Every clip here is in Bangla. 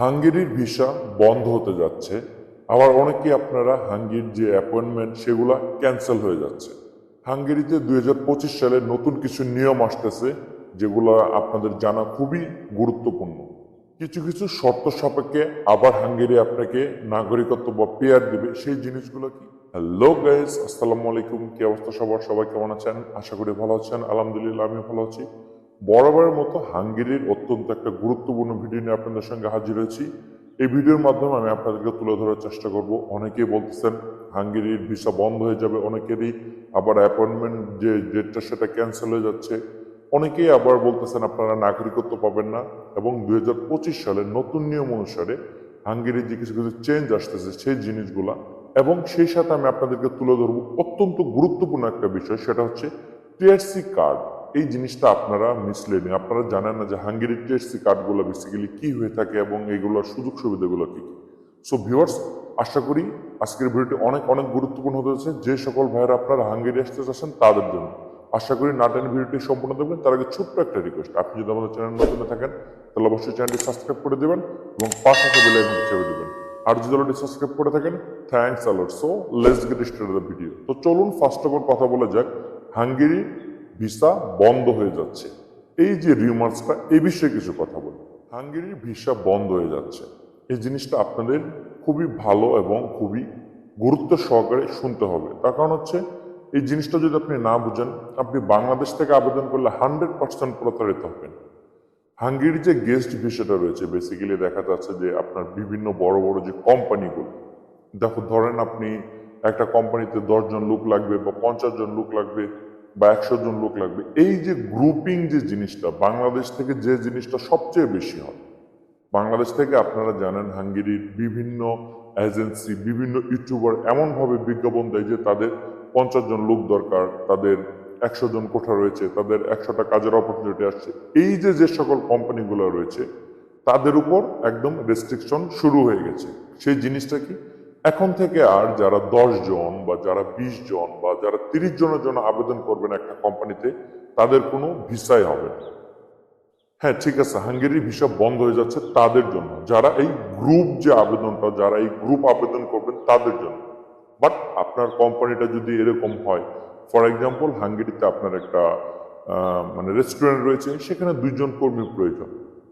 হাঙ্গেরির ভিসা বন্ধ হতে যাচ্ছে। আবার অনেকে আপনারা হাঙ্গির যে অ্যাপয়েন্টমেন্ট, সেগুলো ক্যান্সেল হয়ে যাচ্ছে। হাঙ্গেরিতে দু হাজার পঁচিশ সালে নতুন কিছু নিয়ম আসতেছে, যেগুলো আপনাদের জানা খুবই গুরুত্বপূর্ণ। কিছু কিছু শর্ত সাপেক্ষে আবার হাঙ্গেরি আপনাকে নাগরিকত্ব বা পেয়ার দেবে। সেই জিনিসগুলো কি? হ্যালো গাইজ আসসালামু আলাইকুম। কি অবস্থা সবার? সবাই কেমন আছেন? আশা করি ভালো আছেন। আলহামদুলিল্লাহ আমি ভালো আছি। বরাবরের মতো হাঙ্গেরির অত্যন্ত একটা গুরুত্বপূর্ণ ভিডিও নিয়ে আপনাদের সঙ্গে হাজির হয়েছি। এই ভিডিওর মাধ্যমে আমি আপনাদেরকে তুলে ধরার চেষ্টা করব। অনেকেই বলতেছেন হাঙ্গেরির ভিসা বন্ধ হয়ে যাবে অনেকেরই। আবার অ্যাপয়েন্টমেন্ট যে ডেটটা সেটা ক্যান্সেল হয়ে যাচ্ছে। অনেকেই আবার বলতেছেন আপনারা নাগরিকত্ব পাবেন না এবং দুই সালে নতুন নিয়ম অনুসারে হাঙ্গেরির যে কিছু কিছু চেঞ্জ আসতেছে সেই জিনিসগুলা এবং সেই সাথে আমি আপনাদেরকে তুলে ধরবো অত্যন্ত গুরুত্বপূর্ণ একটা বিষয়, সেটা হচ্ছে টিআরসি কার্ড এই জিনিসটা আপনারা মিসলেনিং আপনারা জানেন না যে হাঙ্গেরির টিআরসি কার্ডগুলো বেসিক্যালি কি হয়ে থাকে এবং এগুলোর সুযোগ সুবিধাগুলো কি সো ভিউয়ার্স আশা করি আজকের ভিডিওটি অনেক অনেক গুরুত্বপূর্ণ হতে যাচ্ছে যে সকল ভাইয়েরা আপনারা হাঙ্গেরি আসতে চাচ্ছেন, তাদের জন্য। আশা করি নাটেন ভিডিওটি সম্পূর্ণ দেখবেন। তার আগে ছোট্ট একটা রিকোয়েস্ট আপনি যদি আমাদের চ্যানেল নতুন থাকেন, তাহলে অবশ্যই চ্যানেলটি সাবস্ক্রাইব করে দেবেন এবং পাশে বেল চেপে দেবেন। আর যদি অলরেডি সাবস্ক্রাইব করে থাকেন thanks a lot so let's get start the video তো চলুন ফার্স্ট অফ অল কথা বলা যাক। হাঙ্গেরি ভিসা বন্ধ হয়ে যাচ্ছে। এই যে রিউমার্সটা এ বিষয়ে কিছু কথা বলি। হাঙ্গেরির ভিসা বন্ধ হয়ে যাচ্ছে। এই জিনিসটা আপনাদের খুবই ভালো এবং খুবই গুরুত্ব সহকারে শুনতে হবে। তার কারণ হচ্ছে, এই জিনিসটা যদি আপনি না বুঝেন, আপনি বাংলাদেশ থেকে আবেদন করলে হান্ড্রেড পার্সেন্ট প্রতারিত হবেন। হাঙ্গেরির যে গেস্ট ভিসাটা রয়েছে বেসিক্যালি দেখা যাচ্ছে যে আপনার বিভিন্ন বড় বড় যে কোম্পানিগুলো দেখো ধরেন আপনি একটা কোম্পানিতে দশজন লোক লাগবে বা পঞ্চাশ জন লোক লাগবে বা একশো জন লোক লাগবে। এই যে গ্রুপিং যে জিনিসটা, বাংলাদেশ থেকে যে জিনিসটা সবচেয়ে বেশি হয়, বাংলাদেশ থেকে আপনারা জানেন হাঙ্গেরির বিভিন্ন এজেন্সি বিভিন্ন ইউটিউবার এমনভাবে বিজ্ঞাপন দেয় যে তাদের পঞ্চাশ জন লোক দরকার, তাদের একশো জন কোঠা রয়েছে, তাদের একশোটা কাজের অপরচুনিটি আসছে। এই যে যে সকল কোম্পানিগুলো রয়েছে, তাদের উপর একদম রেস্ট্রিকশন শুরু হয়ে গেছে। সেই জিনিসটা কি? এখন থেকে আর যারা দশ জন বা যারা বিশ জন বা যারা তিরিশ জনের জন্য আবেদন করবেন একটা কোম্পানিতে, তাদের কোনো ভিসাই হবে না। হ্যাঁ ঠিক আছে, হাঙ্গেরির ভিসা বন্ধ হয়ে যাচ্ছে তাদের জন্য। যারা এই গ্রুপ যে আবেদনটা, যারা এই গ্রুপ আবেদন করবেন তাদের জন্য। বাট আপনার কোম্পানিটা যদি এরকম হয়, ফর এক্সাম্পল হাঙ্গেরিতে আপনার একটা মানে রেস্টুরেন্ট রয়েছে, সেখানে দুইজন কর্মী প্রয়োজন।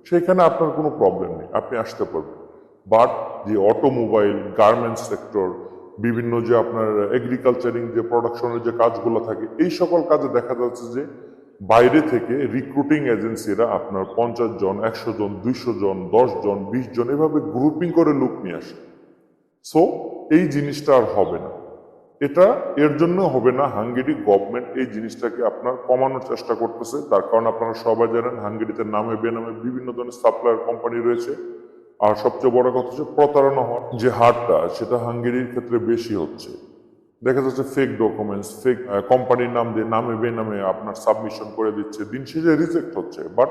সেখানে আপনার কোনো প্রবলেম নেই, আপনি আসতে পারবেন। বাট যে অটোমোবাইল গার্মেন্টস সেক্টর, বিভিন্ন যে আপনার এগ্রিকালচারিং যে প্রোডাকশনের যে কাজগুলো থাকে, এই সকল কাজে দেখা যাচ্ছে যে বাইরে থেকে রিক্রুটিং এজেন্সিরা আপনার পঞ্চাশ জন, একশো জন, দুইশো জন, দশ জন, বিশ জন এভাবে গ্রুপিং করে লোক নিয়ে আসে। সো এই জিনিসটা আর হবে না। এটা এর জন্য হবে না হাঙ্গেরি গভর্নমেন্ট এই জিনিসটাকে আপনার কমানোর চেষ্টা করতেছে। তার কারণ আপনারা সবাই জানেন হাঙ্গেরিতে নামে বেনামে বিভিন্ন ধরনের সাপ্লায়ার কোম্পানি রয়েছে। আর সবচেয়ে বড় কথা হচ্ছে প্রতারণা হওয়ার যে হারটা, সেটা হাঙ্গেরির ক্ষেত্রে বেশি হচ্ছে। দেখা যাচ্ছে ফেক ডকুমেন্টস ফেক কোম্পানির নাম দিয়ে নামে বেনামে আপনার সাবমিশন করে দিচ্ছে, দিন শেষে রিজেক্ট হচ্ছে। বাট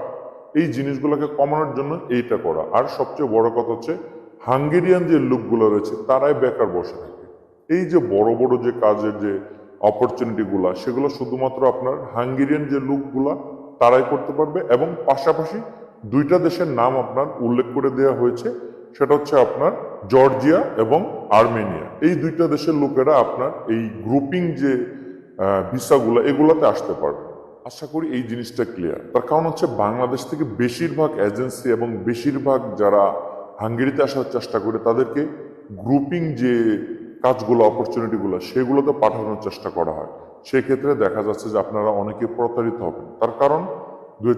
এই জিনিসগুলোকে কমানোর জন্য এইটা করা। আর সবচেয়ে বড় কথা হচ্ছে হাঙ্গেরিয়ান যে লোকগুলো রয়েছে, তারাই বেকার বসে থাকে। এই যে বড় বড় যে কাজের যে অপরচুনিটিগুলা সেগুলো শুধুমাত্র আপনার হাঙ্গেরিয়ান যে লোকগুলা, তারাই করতে পারবে এবং পাশাপাশি দুইটা দেশের নাম আপনার উল্লেখ করে দেওয়া হয়েছে, সেটা হচ্ছে আপনার জর্জিয়া এবং আর্মেনিয়া। এই দুইটা দেশের লোকেরা আপনার এই গ্রুপিং যে ভিসাগুলো, এগুলাতে আসতে পারবে। আশা করি এই জিনিসটা ক্লিয়ার তার কারণ হচ্ছে বাংলাদেশ থেকে বেশিরভাগ এজেন্সি এবং বেশিরভাগ যারা হাঙ্গেরিতে আসার চেষ্টা করে, তাদেরকে গ্রুপিং যে কাজগুলো অপরচুনিটিগুলো সেগুলোতে পাঠানোর চেষ্টা করা হয়। সেক্ষেত্রে দেখা যাচ্ছে যে আপনারা অনেকে প্রতারিত হবেন। তার কারণ দুই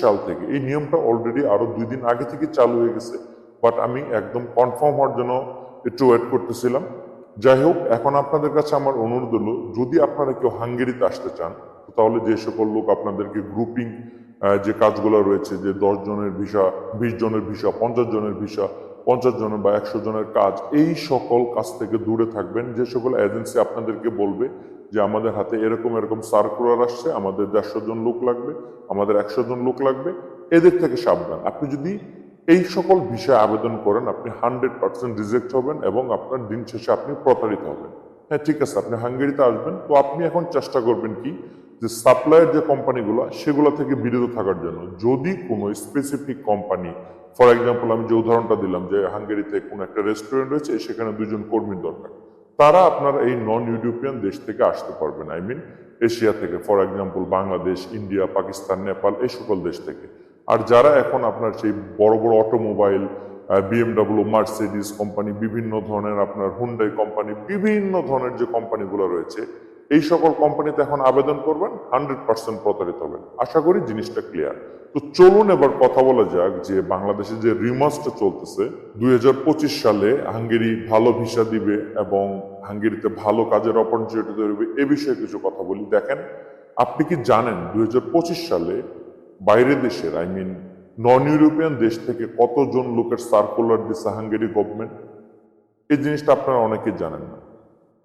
সাল থেকে এই নিয়মটা অলরেডি আরও দুই দিন আগে থেকে চালু হয়ে গেছে বাট আমি একদম কনফার্ম হওয়ার জন্য একটু ওয়েট করতেছিলাম। যাই হোক, এখন আপনাদের কাছে আমার অনুরোধ হলো, যদি আপনারা কেউ হাঙ্গেরিতে আসতে চান তাহলে যে সকল লোক আপনাদেরকে গ্রুপিং যে কাজগুলো রয়েছে, যে দশ জনের ভিসা বিশ জনের ভিসা পঞ্চাশ জনের ভিসা পঞ্চাশ জনের বা একশো জনের কাজ, এই সকল কাজ থেকে দূরে থাকবেন। যে সকল এজেন্সি আপনাদেরকে বলবে যে আমাদের হাতে এরকম এরকম সার্কুলার আসছে, আমাদের দেড়শো জন লোক লাগবে, আমাদের একশো জন লোক লাগবে, এদের থেকে সাবধান। আপনি যদি এই সকল বিষয়ে আবেদন করেন, আপনি হান্ড্রেড পার্সেন্ট রিজেক্ট হবেন এবং আপনার দিন শেষে আপনি প্রতারিত হবেন। হ্যাঁ ঠিক আছে, আপনি হাঙ্গেরিতে আসবেন, তো আপনি এখন চেষ্টা করবেন কি? যে সাপ্লাইয়ের যে কোম্পানিগুলো, সেগুলো থেকে বিরত থাকার জন্য। যদি কোনো স্পেসিফিক কোম্পানি ফর এক্সাম্পল আমি যে উদাহরণটা দিলাম যে হাঙ্গেরিতে কোনো একটা রেস্টুরেন্ট রয়েছে, সেখানে দুজন কর্মীর দরকার। তারা আপনার এই নন ইউরোপিয়ান দেশ থেকে আসতে পারবেন আই মিন এশিয়া থেকে for example Bangladesh India Pakistan Nepal এই সকল দেশ থেকে। আর যারা এখন আপনার সেই বড় বড় অটোমোবাইল বিএমডাব্লিউ মার্সিডিস কোম্পানি বিভিন্ন ধরনের আপনার হুন্ডাই কোম্পানি বিভিন্ন ধরনের যে কোম্পানিগুলো রয়েছে এই সকল কোম্পানিতে এখন আবেদন করবেন হান্ড্রেড পার্সেন্ট প্রতারিত হবেন। আশা করি জিনিসটা ক্লিয়ার তো চলুন এবার কথা বলা যাক যে বাংলাদেশে যে রিমার্সটা চলতেছে, দুই হাজার পঁচিশ সালে হাঙ্গেরি ভালো ভিসা দিবে এবং হাঙ্গেরিতে ভালো কাজের অপরচুনিটি তৈরি হবে, এ বিষয়ে কিছু কথা বলি। দেখেন, আপনি কি জানেন দুই হাজার পঁচিশ সালে বাইরে দেশের আই মিন নন ইউরোপিয়ান দেশ থেকে কতজন লোকের সার্কুলার দিচ্ছে হাঙ্গেরি গভর্নমেন্ট এই জিনিসটা আপনারা অনেকেই জানেন না।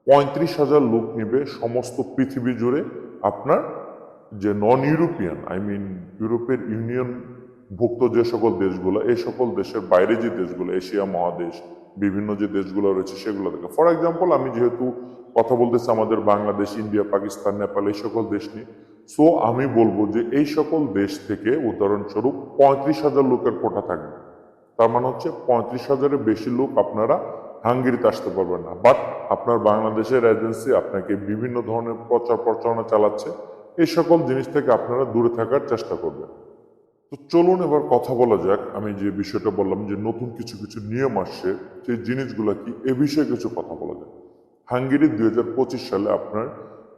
পঁয়ত্রিশ হাজার লোক নেবে সমস্ত পৃথিবী জুড়ে আপনার যে নন ইউরোপিয়ান আই মিন ইউরোপের ইউনিয়ন ভুক্ত যে সকল দেশগুলো, এই সকল দেশের বাইরে যে দেশগুলো, এশিয়া মহাদেশ, বিভিন্ন যে দেশগুলো রয়েছে সেগুলো থেকে ফর এক্সাম্পল আমি যেহেতু কথা বলতেছি আমাদের বাংলাদেশ, ইন্ডিয়া, পাকিস্তান, নেপাল, এই সকল দেশ নিয়ে সো আমি বলব যে এই সকল দেশ থেকে উদাহরণস্বরূপ পঁয়ত্রিশ হাজার লোকের কোটা থাকবে। তার মানে হচ্ছে পঁয়ত্রিশ হাজারের বেশি লোক আপনারা হাঙ্গেরিতে আসতে পারবেন না। বাট আপনার বাংলাদেশের এজেন্সি আপনাকে বিভিন্ন ধরনের প্রচার প্রচারণা চালাচ্ছে। এই সকল জিনিস থেকে আপনারা দূরে থাকার চেষ্টা করবেন। তো চলুন এবার কথা বলা যাক। আমি যে বিষয়টা বললাম যে নতুন কিছু কিছু নিয়ম আসছে, সেই জিনিসগুলো কি এ বিষয়ে কিছু কথা বলা যাক। হাঙ্গেরি দুই হাজার পঁচিশ সালে আপনার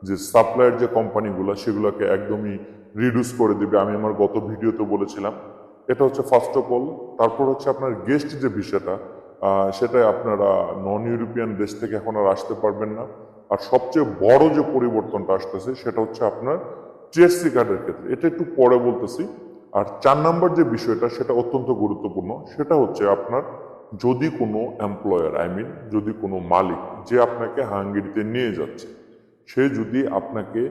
যে সাপ্লাইয়ের যে কোম্পানিগুলো, সেগুলোকে একদমই রিডিউস করে দিবে। আমি আমার গত ভিডিওতে বলেছিলাম। এটা হচ্ছে ফার্স্ট অফ অল তারপর হচ্ছে আপনার গেস্ট যে বিষয়টা আহ, সেটা আপনারা নন ইউরোপিয়ান দেশ থেকে এখন আর আসতে পারবেন না। আর সবচেয়ে বড় যে পরিবর্তনটা আসতেছে সেটা হচ্ছে আপনার টিএসসি কার্ডের ক্ষেত্রে। এটা একটু পরে বলতেছি। আর চার নাম্বার যে বিষয়টা সেটা অত্যন্ত গুরুত্বপূর্ণ। সেটা হচ্ছে আপনার যদি কোনো এমপ্লয়ার আই মিন যদি কোনো মালিক যে আপনাকে হাঙ্গেরিতে নিয়ে যাচ্ছে সে যদি আপনাকে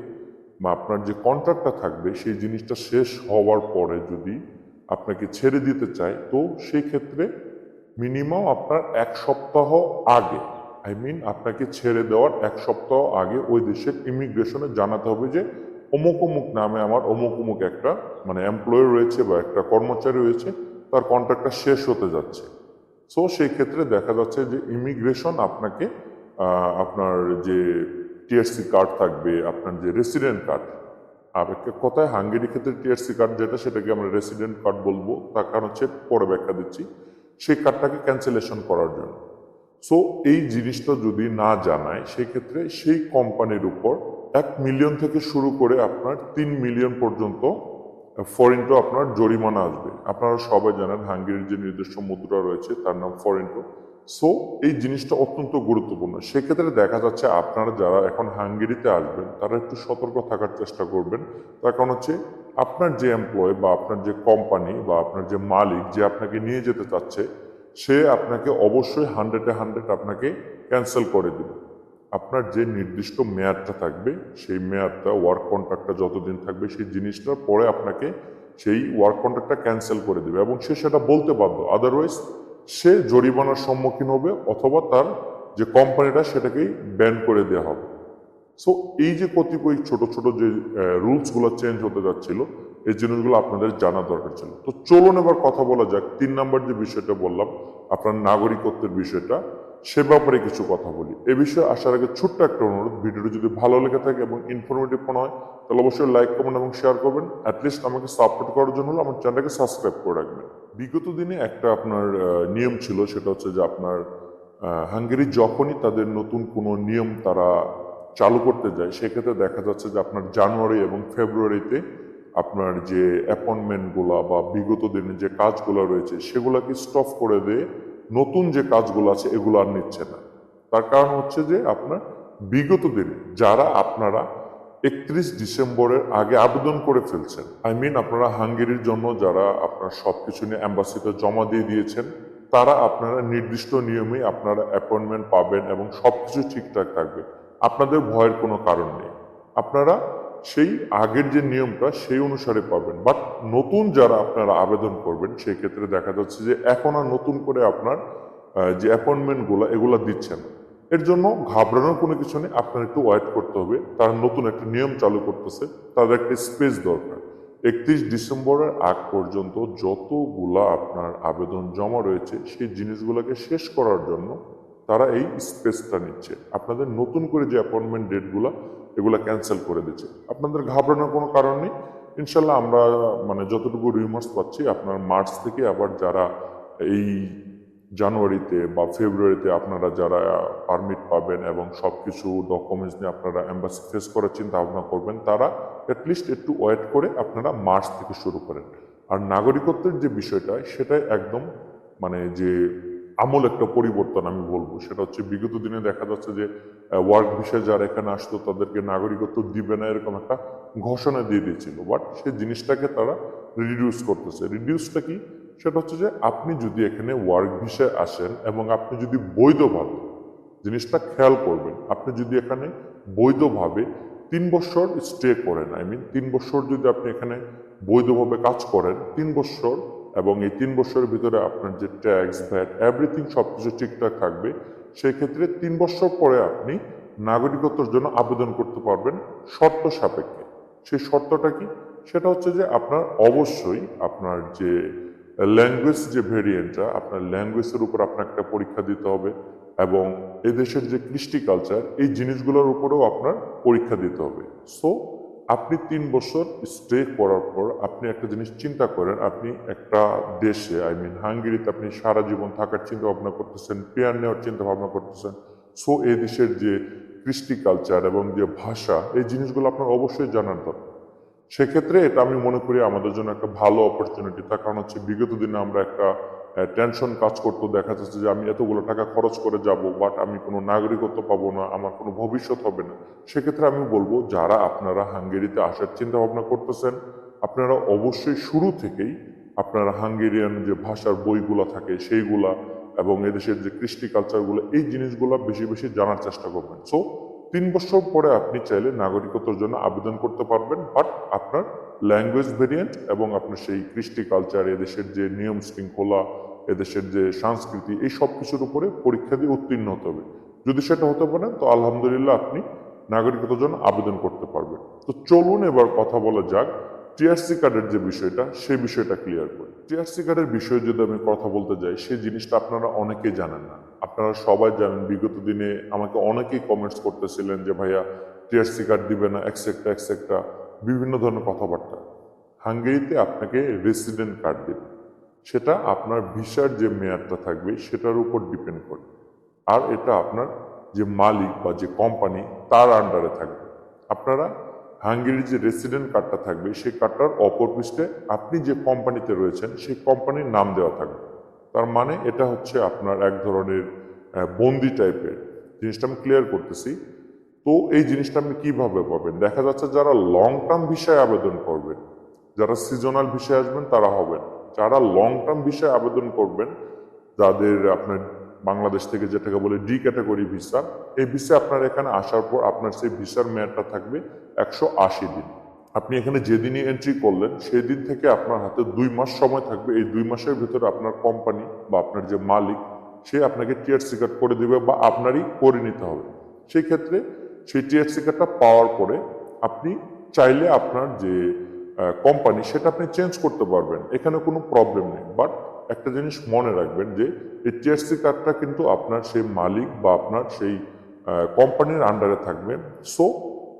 বা আপনার যে কন্ট্রাক্টটা থাকবে সেই জিনিসটা শেষ হওয়ার পরে যদি আপনাকে ছেড়ে দিতে চায় তো সেই ক্ষেত্রে মিনিমাম আপনার এক সপ্তাহ আগে আই মিন আপনাকে ছেড়ে দেওয়ার এক সপ্তাহ আগে ওই দেশের ইমিগ্রেশনে জানাতে হবে যে অমুক অমুক নামে আমার অমুক অমুক একটা মানে এমপ্লয় রয়েছে বা একটা কর্মচারী রয়েছে, তার কন্ট্রাক্টটা শেষ হতে যাচ্ছে। সো সেই ক্ষেত্রে দেখা যাচ্ছে যে ইমিগ্রেশন আপনাকে আপনার যে টিএসসি কার্ড থাকবে, আপনার যে রেসিডেন্ট কার্ড আর কথায় হাঙ্গেরি ক্ষেত্রে টিআরসি কার্ড যেটা সেটাকে আমরা রেসিডেন্ট কার্ড বলব, তার কারণ হচ্ছে পরে ব্যাখ্যা দিচ্ছি। সেই কার্ডটাকে ক্যান্সেলেশন করার জন্য। সো এই জিনিসটা যদি না জানায়, সেক্ষেত্রে সেই কোম্পানির উপর এক মিলিয়ন থেকে শুরু করে আপনার তিন মিলিয়ন পর্যন্ত ফরেন্টো আপনার জরিমানা আসবে। আপনারা সবাই জানেন, হাঙ্গেরির যে নির্দিষ্ট মুদ্রা রয়েছে, তার নাম ফরেন্টো সো এই জিনিসটা অত্যন্ত গুরুত্বপূর্ণ। সেক্ষেত্রে দেখা যাচ্ছে আপনারা যারা এখন হাঙ্গেরিতে আসবেন, তারা একটু সতর্ক থাকার চেষ্টা করবেন। তার কারণ হচ্ছে আপনার যে এমপ্লয় বা আপনার যে কোম্পানি বা আপনার যে মালিক যে আপনাকে নিয়ে যেতে চাচ্ছে, সে আপনাকে অবশ্যই হান্ড্রেডে হান্ড্রেড আপনাকে ক্যান্সেল করে দিবে। আপনার যে নির্দিষ্ট মেয়াদটা থাকবে, সেই মেয়াদটা ওয়ার্ক কন্ট্রাক্টটা যতদিন থাকবে, সেই জিনিসটার পরে আপনাকে সেই ওয়ার্ক কন্ট্রাক্টটা ক্যান্সেল করে দেবে এবং সে সেটা বলতে বাধ্য। আদারওয়াইজ সে জরিমানার সম্মুখীন হবে অথবা তার যে কোম্পানিটা সেটাকেই ব্যান করে দেওয়া হবে। সো এই যে কতিপয় ছোট ছোট যে রুলসগুলো চেঞ্জ হতে যাচ্ছিল, এই জিনিসগুলো আপনাদের জানা দরকার ছিল। তো চলুন এবার কথা বলা যাক। তিন নাম্বার যে বিষয়টা বললাম, আপনার নাগরিকত্বের বিষয়টা, সে ব্যাপারে কিছু কথা বলি। এ বিষয়ে আসার আগে ছোট্ট একটা অনুরোধ, ভিডিওটি যদি ভালো লেগে থাকে এবং ইনফরমেটিভ মনে হয়, তাহলে অবশ্যই লাইক কমেন্ট এবং শেয়ার করবেন। অ্যাটলিস্ট আমাকে সাপোর্ট করার জন্য হলো আমার চ্যানেলকে সাবস্ক্রাইব করে রাখবেন। বিগত দিনে একটা আপনার নিয়ম ছিল, সেটা হচ্ছে যে আপনার হাঙ্গেরি যখনই তাদের নতুন কোনো নিয়ম তারা চালু করতে যায়, সেক্ষেত্রে দেখা যাচ্ছে যে আপনার জানুয়ারি এবং ফেব্রুয়ারিতে আপনার যে অ্যাপয়েন্টমেন্টগুলো বা বিগত দিনে যে কাজগুলো রয়েছে, সেগুলোকে স্টপ করে দিয়ে নতুন যে কাজগুলো আছে, এগুলো আর নিচ্ছে না। তার কারণ হচ্ছে যে আপনার বিগত দিনে যারা আপনারা একত্রিশ ডিসেম্বরের আগে আবেদন করে ফেলছেন আই মিন আপনারা হাঙ্গেরির জন্য যারা আপনার সব কিছু নিয়ে অ্যাম্বাসিতে জমা দিয়ে দিয়েছেন, তারা আপনারা নির্দিষ্ট নিয়মে আপনারা অ্যাপয়েন্টমেন্ট পাবেন এবং সব কিছু ঠিকঠাক থাকবে। আপনাদের ভয়ের কোনো কারণ নেই। আপনারা সেই আগের যে নিয়মটা, সেই অনুসারে পাবেন। বাট নতুন যারা আপনারা আবেদন করবেন, সেই ক্ষেত্রে দেখা যাচ্ছে যে এখন আর নতুন করে আপনার যে অ্যাপয়েন্টমেন্টগুলো এগুলো দিচ্ছেন এর জন্য ঘাবড়ানোর কোনো কিছু নেই। আপনার একটু ওয়েট করতে হবে। তারা নতুন একটা নিয়ম চালু করতেছে। তাদের একটা স্পেস দরকার। একত্রিশ ডিসেম্বরের আগ পর্যন্ত যতগুলা আপনার আবেদন জমা রয়েছে, সেই জিনিসগুলোকে শেষ করার জন্য তারা এই স্পেসটা নিচ্ছে। আপনাদের নতুন করে যে অ্যাপয়েন্টমেন্ট ডেটগুলো এগুলো ক্যান্সেল করে দিচ্ছে। আপনাদের ঘাবড়ানোর কোনো কারণ নেই। ইনশাল্লাহ আমরা মানে যতটুকু রিমার্স পাচ্ছি, আপনার মার্চ থেকে আবার যারা এই জানুয়ারিতে বা ফেব্রুয়ারিতে আপনারা যারা পারমিট পাবেন এবং সব কিছু ডকুমেন্টস নিয়ে আপনারা এম্বাসি ফেস করার চিন্তা ভাবনা করবেন, তারা অ্যাটলিস্ট একটু ওয়েট করে আপনারা মার্চ থেকে শুরু করেন। আর নাগরিকত্বের যে বিষয়টা, সেটাই একদম মানে যে আমূল একটা পরিবর্তন আমি বলব। সেটা হচ্ছে বিগত দিনে দেখা যাচ্ছে যে ওয়ার্ক বিষয়ে যারা এখানে আসতো তাদেরকে নাগরিকত্ব দিবে না এরকম একটা ঘোষণা দিয়ে দিয়েছিল। বাট সেই জিনিসটাকে তারা রিডিউস করতেছে। রিডিউসটা কি? সেটা হচ্ছে যে, আপনি যদি এখানে ওয়ার্ক ভিসায় আসেন এবং আপনি যদি বৈধভাবে জিনিসটা খেয়াল করবেন, আপনি যদি এখানে বৈধভাবে তিন বছর স্টে করেন আই মিন তিন বছর যদি আপনি এখানে বৈধভাবে কাজ করেন, তিন বছর এবং এই তিন বছরের ভিতরে আপনার যে ট্যাক্স ভ্যাট এভরিথিং সব কিছু ঠিকঠাক থাকবে, সেক্ষেত্রে তিন বছর পরে আপনি নাগরিকত্বর জন্য আবেদন করতে পারবেন শর্ত সাপেক্ষে। সেই শর্তটা কি? সেটা হচ্ছে যে আপনার অবশ্যই আপনার যে ল্যাঙ্গুয়েজ যে ভেরিয়েন্টটা আপনার ল্যাঙ্গুয়েজের উপর আপনার একটা পরীক্ষা দিতে হবে এবং এদেশের যে কৃষ্টি কালচার এই জিনিসগুলোর উপরেও আপনার পরীক্ষা দিতে হবে। সো আপনি তিন বছর স্টে করার পর আপনি একটা জিনিস চিন্তা করেন, আপনি একটা দেশে আই মিন হাঙ্গেরিতে আপনি সারা জীবন থাকার চিন্তা ভাবনা করতেছেন পেয়ার নেওয়ার চিন্তা ভাবনা করতেছেন। সো এই দেশের যে কৃষ্টি কালচার এবং যে ভাষা, এই জিনিসগুলো আপনার অবশ্যই জানার দরকার। সেক্ষেত্রে এটা আমি মনে করি আমাদের জন্য একটা ভালো অপরচুনিটি তার কারণ হচ্ছে বিগত দিনে আমরা একটা টেনশন কাজ করতো। দেখা যাচ্ছে যে আমি এতগুলো টাকা খরচ করে যাব বাট আমি কোনো নাগরিকত্ব পাবো না, আমার কোনো ভবিষ্যৎ হবে না। সেক্ষেত্রে আমি বলব, যারা আপনারা হাঙ্গেরিতে আসার চিন্তা ভাবনা করতেছেন, আপনারা অবশ্যই শুরু থেকেই আপনারা হাঙ্গেরিয়ান যে ভাষার বইগুলো থাকে সেইগুলা এবং এদেশের যে কৃষ্টি কালচারগুলো এই জিনিসগুলো বেশি বেশি জানার চেষ্টা করবেন। সো তিন বছর পরে আপনি চাইলে নাগরিকত্বের জন্য আবেদন করতে পারবেন বাট আপনার ল্যাঙ্গুয়েজ ভেরিয়েন্ট এবং আপনার সেই কৃষ্টি কালচার এদেশের যে নিয়ম শৃঙ্খলা, এদেশের যে সংস্কৃতি, এই সব কিছুর উপরে পরীক্ষা দিয়ে উত্তীর্ণ হতে হবে। যদি সেটা হতে পারেন তো আলহামদুলিল্লাহ আপনি নাগরিকতার জন্য আবেদন করতে পারবেন। তো চলুন এবার কথা বলা যাক টিআরসি কার্ডের যে বিষয়টা, সেই বিষয়টা ক্লিয়ার করি। টিআরসি কার্ডের বিষয়ে যদি আমি কথা বলতে যাই, সেই জিনিসটা আপনারা অনেকেই জানেন না। আপনারা সবাই জানেন, বিগত দিনে আমাকে অনেকেই কমেন্টস করতেছিলেন যে, ভাইয়া টিআরসি কার্ড দিবে না একসেক্টা একসেক্টা বিভিন্ন ধরনের কথাবার্তা। হাঙ্গেরিতে আপনাকে রেসিডেন্ট কার্ড দেবে। সেটা আপনার ভিসার যে মেয়াদটা থাকবে, সেটার উপর ডিপেন্ড করে। আর এটা আপনার যে মালিক বা যে কোম্পানি তার আন্ডারে থাকবে। আপনারা হাঙ্গেরির যে রেসিডেন্ট কার্ডটা থাকবে, সেই কার্ডটার অপর পৃষ্ঠে আপনি যে কোম্পানিতে রয়েছেন, সেই কোম্পানির নাম দেওয়া থাকবে। তার মানে এটা হচ্ছে আপনার এক ধরনের বন্দি টাইপের জিনিসটা আমি ক্লিয়ার করতেছি। তো এই জিনিসটা আপনি কীভাবে পাবেন? দেখা যাচ্ছে যারা লং টার্ম ভিসায় আবেদন করবেন, যারা সিজনাল ভিসায় আসবেন, তারা হবেন। যারা লং টার্ম ভিসায় আবেদন করবেন, যাদের আপনার বাংলাদেশ থেকে যেটাকে বলে ডি ক্যাটাগরি ভিসা এই ভিসা আপনার এখানে আসার পর আপনার সেই ভিসার মেয়াদটা থাকবে একশো আশি দিন। আপনি এখানে যেদিনই এন্ট্রি করলেন সেই দিন থেকে আপনার হাতে দুই মাস সময় থাকবে। এই দুই মাসের ভিতরে আপনার কোম্পানি বা আপনার যে মালিক, সে আপনাকে টিয়ার কার্ড করে দিবে বা আপনারই করে নিতে হবে। সেই ক্ষেত্রে সেই টিআরসি কার্ডটা পাওয়ার পরে আপনি চাইলে আপনার যে কোম্পানি সেটা আপনি চেঞ্জ করতে পারবেন। এখানে কোনো প্রবলেম নেই। বাট একটা জিনিস মনে রাখবেন যে এই টিআরসি কার্ডটা কিন্তু আপনার সেই মালিক বা আপনার সেই কোম্পানির আন্ডারে থাকবে। সো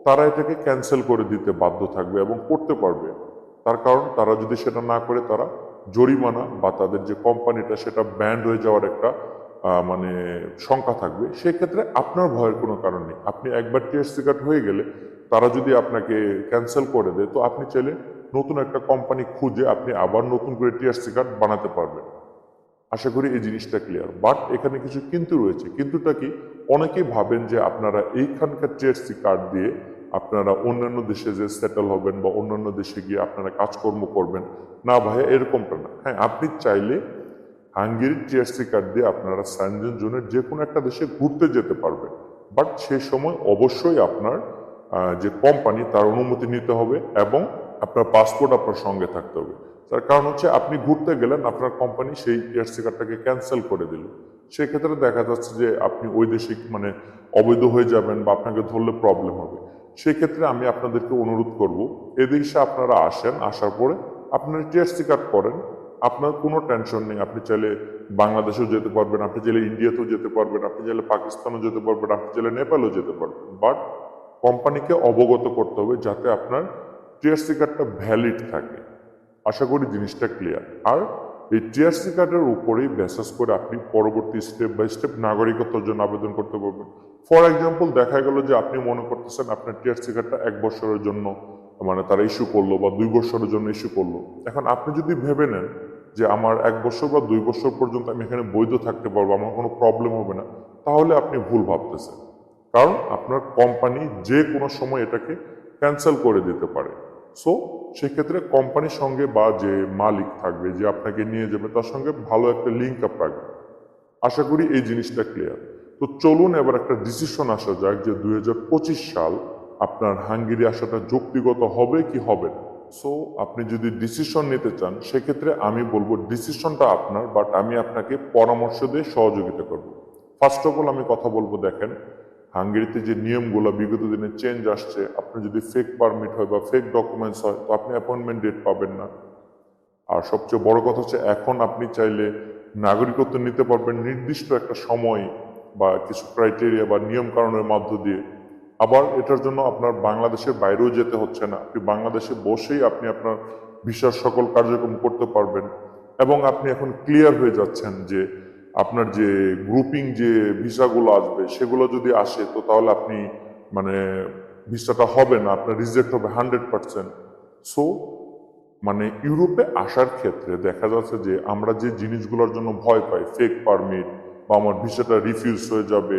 তারা এটাকে ক্যান্সেল করে দিতে বাধ্য থাকবে এবং করতে পারবে। তার কারণ তারা যদি সেটা না করে, তারা জরিমানা বা তাদের যে কোম্পানিটা সেটা ব্যান্ড হয়ে যাওয়ার একটা মানে শঙ্কা থাকবে, সেক্ষেত্রে আপনার ভয়ের কোনো কারণ নেই। আপনি একবার টিএসসি কার্ড হয়ে গেলে তারা যদি আপনাকে ক্যান্সেল করে দেয়, তো আপনি চাইলে নতুন একটা কোম্পানি খুঁজে আপনি আবার নতুন করে টিএসসি কার্ড বানাতে পারবেন। আশা করি এই জিনিসটা ক্লিয়ার বাট এখানে কিছু কিন্তু রয়েছে। কিন্তুটা কি? অনেকেই ভাবেন যে আপনারা এইখানকার টিএসসি কার্ড দিয়ে আপনারা অন্যান্য দেশে যে সেটেল হবেন বা অন্যান্য দেশে গিয়ে আপনারা কাজকর্ম করবেন। না ভাইয়া, এরকমটা না। হ্যাঁ আপনি চাইলে হাঙ্গেরির টিএসসি কার্ড দিয়ে আপনারা স্যানজেন জোনের যে কোনো একটা দেশে ঘুরতে যেতে পারবেন। বাট সেই সময় অবশ্যই আপনার যে কোম্পানি তার অনুমতি নিতে হবে এবং আপনার পাসপোর্ট আপনার সঙ্গে থাকতে হবে। তার কারণ হচ্ছে আপনি ঘুরতে গেলেন, আপনার কোম্পানি সেই টিএসসি কার্ডটাকে ক্যান্সেল করে দিল। সেক্ষেত্রে দেখা যাচ্ছে যে আপনি ওই দেশে মানে অবৈধ হয়ে যাবেন বা আপনাকে ধরলে প্রবলেম হবে। সেক্ষেত্রে আমি আপনাদেরকে অনুরোধ করব, এদেশে আপনারা আসেন, আসার পরে আপনারা টিআরসি কার্ড করেন আপনার কোনো টেনশন নেই। আপনি চাইলে বাংলাদেশেও যেতে পারবেন, আপনি চাইলে ইন্ডিয়াতেও যেতে পারবেন, আপনি চাইলে পাকিস্তানও যেতে পারবেন, আপনি চাইলে নেপালও যেতে পারবেন। বাট কোম্পানিকে অবগত করতে হবে যাতে আপনার টিআরসি কার্ডটা ভ্যালিড থাকে। আশা করি জিনিসটা ক্লিয়ার আর এই টিআরসি কার্ডের উপরেই বেসাস করে আপনি পরবর্তী স্টেপ বাই স্টেপ নাগরিকত্বর জন্য আবেদন করতে পারবেন। ফর এক্সাম্পল দেখা গেল যে আপনি মনে করতেছেন আপনার টিআরসি কার্ডটা এক বছরের জন্য মানে তারা ইস্যু করল বা দুই বছরের জন্য ইস্যু করল। এখন আপনি যদি ভেবে নেন যে আমার এক বছর বা দুই বছর পর্যন্ত আমি এখানে বৈধ থাকতে পারব, আমার কোনো প্রবলেম হবে না, তাহলে আপনি ভুল ভাবতেছেন। কারণ আপনার কোম্পানি যে কোনো সময় এটাকে ক্যান্সেল করে দিতে পারে। সো সেক্ষেত্রে কোম্পানির সঙ্গে বা যে মালিক থাকবে, যে আপনাকে নিয়ে যাবে, তার সঙ্গে ভালো একটা লিঙ্ক আপ রাখবে। আশা করি এই জিনিসটা ক্লিয়ার তো চলুন এবার একটা ডিসিশন আসা যাক যে দুই হাজার পঁচিশ সাল আপনার হাঙ্গেরি আসাটা যুক্তিগত হবে কি হবে না। সো আপনি যদি ডিসিশন নিতে চান, সেক্ষেত্রে আমি বলব ডিসিশনটা আপনার বাট আমি আপনাকে পরামর্শ দিয়ে সহযোগিতা করব। ফার্স্ট অফ অল আমি কথা বলব, দেখেন, হাঙ্গেরিতে যে নিয়মগুলো বিগত দিনে চেঞ্জ আসছে, আপনি যদি ফেক পারমিট হয় বা ফেক ডকুমেন্টস হয়, তো আপনি অ্যাপয়েন্টমেন্ট ডেট পাবেন না। আর সবচেয়ে বড় কথা হচ্ছে, এখন আপনি চাইলে নাগরিকত্ব নিতে পারবেন নির্দিষ্ট একটা সময় বা কিছু ক্রাইটেরিয়া বা নিয়ম কারণের মধ্য দিয়ে। আবার এটার জন্য আপনার বাংলাদেশের বাইরেও যেতে হচ্ছে না, আপনি বাংলাদেশে বসেই আপনি আপনার ভিসার সকল কার্যক্রম করতে পারবেন। এবং আপনি এখন ক্লিয়ার হয়ে যাচ্ছেন যে আপনার যে গ্রুপিং যে ভিসাগুলো আসবে, সেগুলো যদি আসে, তো তাহলে আপনি মানে ভিসাটা হবে না, আপনার রিজেক্ট হবে হান্ড্রেড পার্সেন্ট সো মানে ইউরোপে আসার ক্ষেত্রে দেখা যাচ্ছে যে আমরা যে জিনিসগুলোর জন্য ভয় পাই ফেক পারমিট বা আমার ভিসাটা রিফিউজ হয়ে যাবে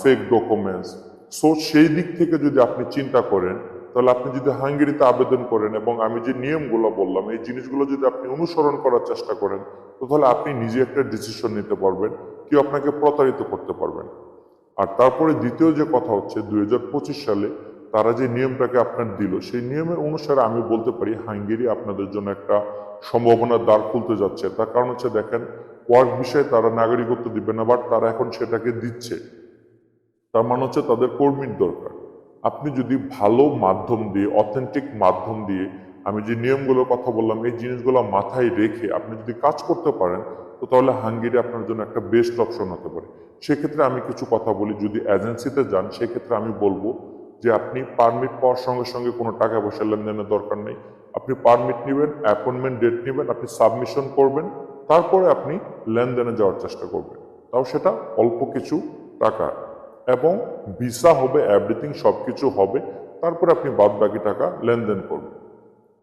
ফেক ডকুমেন্টস সো সেই দিক থেকে যদি আপনি চিন্তা করেন, তাহলে আপনি যদি হাঙ্গেরিতে আবেদন করেন এবং আমি যে নিয়মগুলো বললাম, এই জিনিসগুলো যদি আপনি অনুসরণ করার চেষ্টা করেন, তো তাহলে আপনি নিজে একটা ডিসিশন নিতে পারবেন, কেউ আপনাকে প্রতারিত করতে পারবেন আর তারপরে দ্বিতীয় যে কথা হচ্ছে, দুই হাজার পঁচিশ সালে তারা যে নিয়মটাকে আপনার দিল, সেই নিয়মের অনুসারে আমি বলতে পারি, হাঙ্গেরি আপনাদের জন্য একটা সম্ভাবনার দ্বার খুলতে যাচ্ছে। তার কারণ হচ্ছে, দেখেন, ওয়ার্ক বিষয়ে তারা নাগরিকত্ব দিবে না, বাট তারা এখন সেটাকে দিচ্ছে। তার মানে হচ্ছে তাদের কর্মীর দরকার। আপনি যদি ভালো মাধ্যম দিয়ে অথেন্টিক মাধ্যম দিয়ে আমি যে নিয়মগুলোর কথা বললাম, এই জিনিসগুলো মাথায় রেখে আপনি যদি কাজ করতে পারেন, তো তাহলে হাঙ্গেরি আপনার জন্য একটা বেস্ট অপশন হতে পারে। সেক্ষেত্রে আমি কিছু কথা বলি, যদি এজেন্সিতে যান, সেক্ষেত্রে আমি বলব যে আপনি পারমিট পাওয়ার সঙ্গে সঙ্গে কোনো টাকা পয়সা লেনদেনের দরকার নেই। আপনি পারমিট নেবেন অ্যাপয়েন্টমেন্ট ডেট নেবেন, আপনি সাবমিশন করবেন, তারপরে আপনি লেনদেনে যাওয়ার চেষ্টা করবেন। তাও সেটা অল্প কিছু টাকা। এবং ভিসা হবে এভরিথিং সব কিছু হবে, তারপরে আপনি বাদ বাকি টাকা লেনদেন করবেন।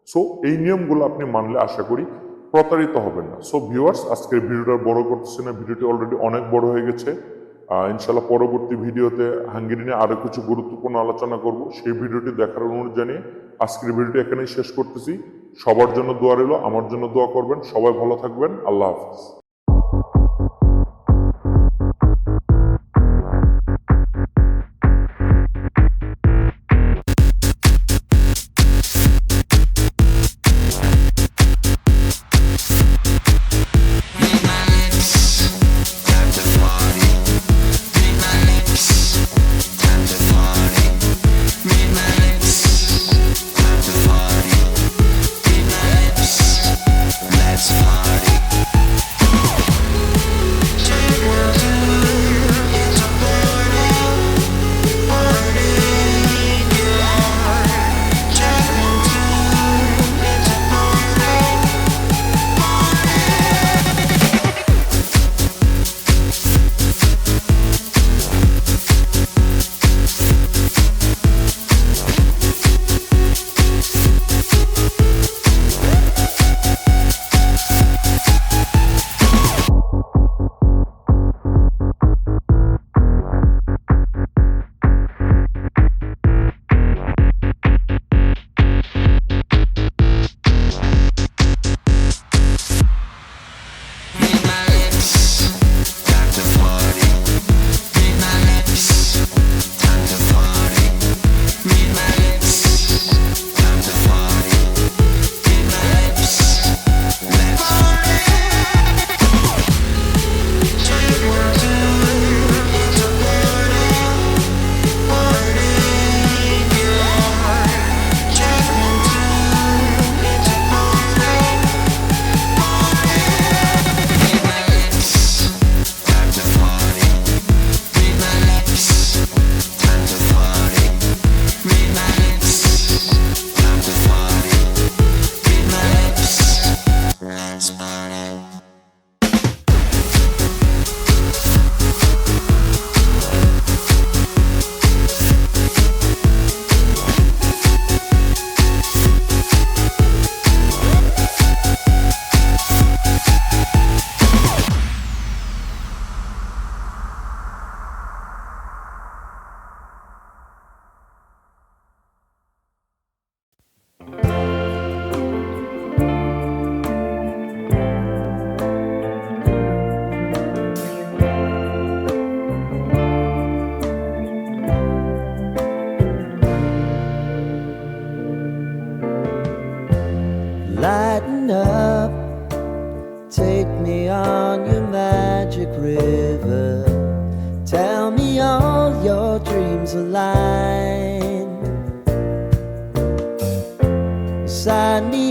সো এই নিয়মগুলো আপনি মানলে আশা করি প্রতারিত হবেন না। সো ভিউয়ার্স আজকের ভিডিওটা বড় করতেছি না, ভিডিওটি অলরেডি অনেক বড় হয়ে গেছে। ইনশাল্লাহ পরবর্তী ভিডিওতে হাঙ্গেরি নিয়ে আরও কিছু গুরুত্বপূর্ণ আলোচনা করব। সেই ভিডিওটি দেখার অনুরোধ জানিয়ে আজকের ভিডিওটি এখানেই শেষ করতেছি। সবার জন্য দোয়া রইল, আমার জন্য দোয়া করবেন। সবাই ভালো থাকবেন। আল্লাহ হাফিজ।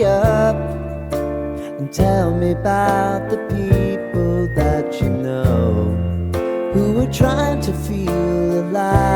Up and tell me about the people that you know who are trying to feel alive.